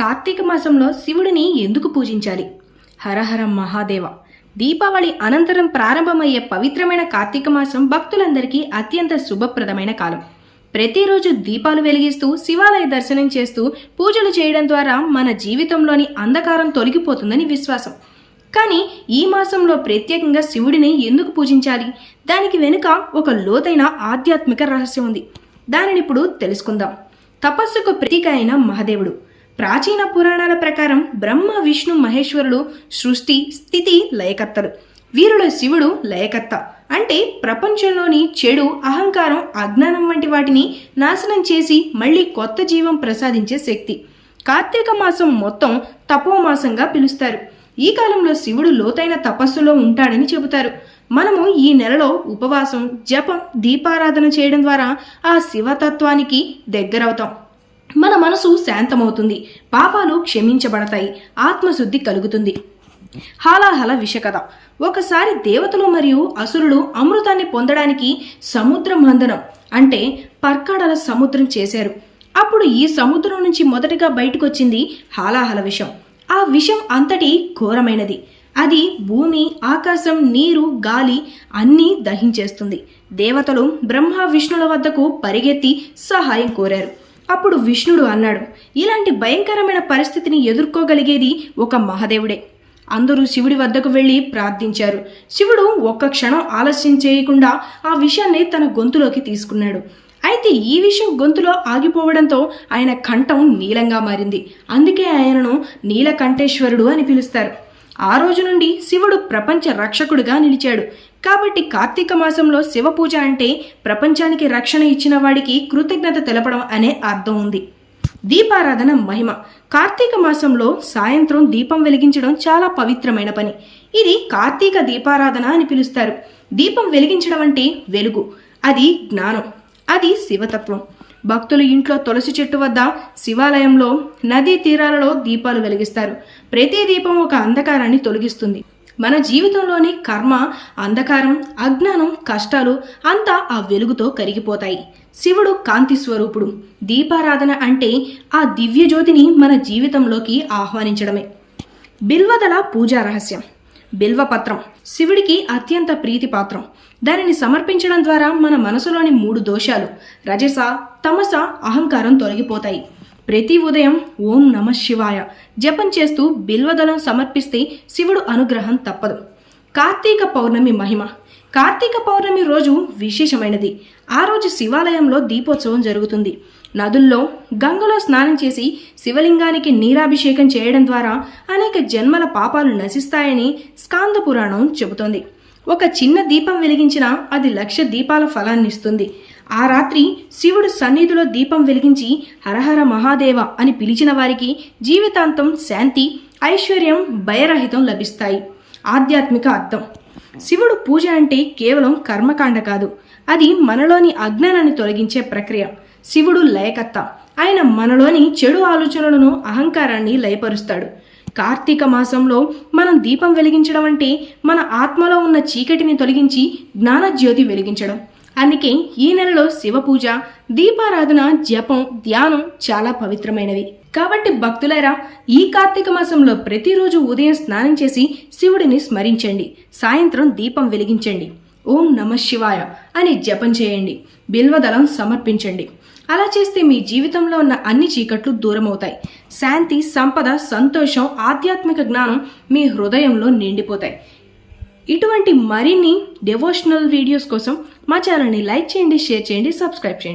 కార్తీక మాసంలో శివుడిని ఎందుకు పూజించాలి? హరహర మహాదేవ. దీపావళి అనంతరం ప్రారంభమయ్యే పవిత్రమైన కార్తీక మాసం భక్తులందరికీ అత్యంత శుభప్రదమైన కాలం. ప్రతిరోజు దీపాలు వెలిగిస్తూ శివాలయ దర్శనం చేస్తూ పూజలు చేయడం ద్వారా మన జీవితంలోని అంధకారం తొలగిపోతుందని విశ్వాసం. కానీ ఈ మాసంలో ప్రత్యేకంగా శివుడిని ఎందుకు పూజించాలి? దానికి వెనుక ఒక లోతైన ఆధ్యాత్మిక రహస్యం ఉంది. దానిని ఇప్పుడు తెలుసుకుందాం. తపస్సుకు ప్రతీక అయిన మహాదేవుడు. ప్రాచీన పురాణాల ప్రకారం బ్రహ్మ విష్ణు మహేశ్వరుడు సృష్టి స్థితి లయకర్తలు. వీరుల శివుడు లయకర్త. అంటే ప్రపంచంలోని చెడు అహంకారం అజ్ఞానం వంటి వాటిని నాశనం చేసి మళ్ళీ కొత్త జీవం ప్రసాదించే శక్తి. కార్తీక మాసం మొత్తం తపోమాసంగా పిలుస్తారు. ఈ కాలంలో శివుడు లోతైన తపస్సులో ఉంటాడని చెబుతారు. మనము ఈ నెలలో ఉపవాసం జపం దీపారాధన చేయడం ద్వారా ఆ శివతత్వానికి దగ్గరవుతాం. మన మనసు శాంతమవుతుంది. పాపాలు క్షమించబడతాయి. ఆత్మశుద్ధి కలుగుతుంది. హాలాహల విషకథ. ఒకసారి దేవతలు మరియు అసురులు అమృతాన్ని పొందడానికి సముద్ర మందనం అంటే పర్కాడల సముద్రం చేశారు. అప్పుడు ఈ సముద్రం నుంచి మొదటగా బయటకొచ్చింది హాలాహల విషం. ఆ విషం అంతటి ఘోరమైనది. అది భూమి ఆకాశం నీరు గాలి అన్నీ దహించేస్తుంది. దేవతలు బ్రహ్మ విష్ణుల వద్దకు పరిగెత్తి సహాయం కోరారు. అప్పుడు విష్ణుడు అన్నాడు ఇలాంటి భయంకరమైన పరిస్థితిని ఎదుర్కోగలిగేది ఒక మహాదేవుడే. అందరూ శివుడి వద్దకు వెళ్ళి ప్రార్థించారు. శివుడు ఒక్క క్షణం ఆలస్యం చేయకుండా ఆ విషయాన్ని తన గొంతులోకి తీసుకున్నాడు. అయితే ఈ విషయం గొంతులో ఆగిపోవడంతో ఆయన కంఠం నీలంగా మారింది. అందుకే ఆయనను నీలకంఠేశ్వరుడు అని పిలుస్తారు. ఆ రోజు నుండి శివుడు ప్రపంచ రక్షకుడుగా నిలిచాడు. కాబట్టి కార్తీక మాసంలో శివ పూజ అంటే ప్రపంచానికి రక్షణ ఇచ్చిన వాడికి కృతజ్ఞత తెలపడం అనే అర్థం ఉంది. దీపారాధన మహిమ. కార్తీక మాసంలో సాయంత్రం దీపం వెలిగించడం చాలా పవిత్రమైన పని. ఇది కార్తీక దీపారాధన అని పిలుస్తారు. దీపం వెలిగించడం అంటే వెలుగు. అది జ్ఞానం. అది శివతత్వం. భక్తులు ఇంట్లో తులసి చెట్టు వద్ద శివాలయంలో నదీ తీరాలలో దీపాలు వెలిగిస్తారు. ప్రతి దీపం ఒక అంధకారాన్ని తొలగిస్తుంది. మన జీవితంలోని కర్మ అంధకారం అజ్ఞానం కష్టాలు అంతా ఆ వెలుగుతో కరిగిపోతాయి. శివుడు కాంతి స్వరూపుడు. దీపారాధన అంటే ఆ దివ్య జ్యోతిని మన జీవితంలోకి ఆహ్వానించడమే. బిల్వదల పూజా రహస్యం. బిల్వపత్రం. శివుడికి అత్యంత ప్రీతిపాత్రం. దానిని సమర్పించడం ద్వారా మన మనసులోని మూడు దోషాలు రజస తమస అహంకారం తొలగిపోతాయి. ప్రతి ఉదయం ఓం నమ శివాయ. జపం చేస్తూ బిల్వదలం సమర్పిస్తే శివుడు అనుగ్రహం తప్పదు. కార్తీక పౌర్ణమి మహిమ. కార్తీక పౌర్ణమి రోజు విశేషమైనది. ఆ రోజు శివాలయంలో దీపోత్సవం జరుగుతుంది. నదుల్లో గంగలో స్నానం చేసి శివలింగానికి నీరాభిషేకం చేయడం ద్వారా అనేక జన్మల పాపాలు నశిస్తాయని స్కాంద పురాణం చెబుతోంది. ఒక చిన్న దీపం వెలిగించినా అది లక్ష దీపాల ఫలాన్ని ఇస్తుంది. ఆ రాత్రి శివుడు సన్నిధిలో దీపం వెలిగించి హరహర మహాదేవ అని పిలిచిన వారికి జీవితాంతం శాంతి ఐశ్వర్యం భయరహితం లభిస్తాయి. ఆధ్యాత్మిక అర్థం. శివుడు పూజ అంటే కేవలం కర్మకాండ కాదు. అది మనలోని అజ్ఞానాన్ని తొలగించే ప్రక్రియ. శివుడు లయకత్త ఆయన మనలోని చెడు ఆలోచనలను అహంకారాన్ని లయపరుస్తాడు. కార్తీక మాసంలో మనం దీపం వెలిగించడం అంటే మన ఆత్మలో ఉన్న చీకటిని తొలగించి జ్ఞానజ్యోతి వెలిగించడం. అందుకే ఈ నెలలో శివ పూజ దీపారాధన జపం ధ్యానం చాలా పవిత్రమైనవి. కాబట్టి భక్తులైరా ఈ కార్తీక మాసంలో ప్రతిరోజు ఉదయం స్నానం చేసి శివుడిని స్మరించండి. సాయంత్రం దీపం వెలిగించండి. ఓం నమ శివాయ అని జపం చేయండి. బిల్వదళం సమర్పించండి. అలా చేస్తే మీ జీవితంలో ఉన్న అన్ని చీకట్లు దూరమవుతాయి. శాంతి సంపద సంతోషం ఆధ్యాత్మిక జ్ఞానం మీ హృదయంలో నిండిపోతాయి. ఇటువంటి మరిన్ని డెవోషనల్ వీడియోస్ కోసం మా ఛానల్ని లైక్ చేయండి షేర్ చేయండి సబ్స్క్రైబ్ చేయండి.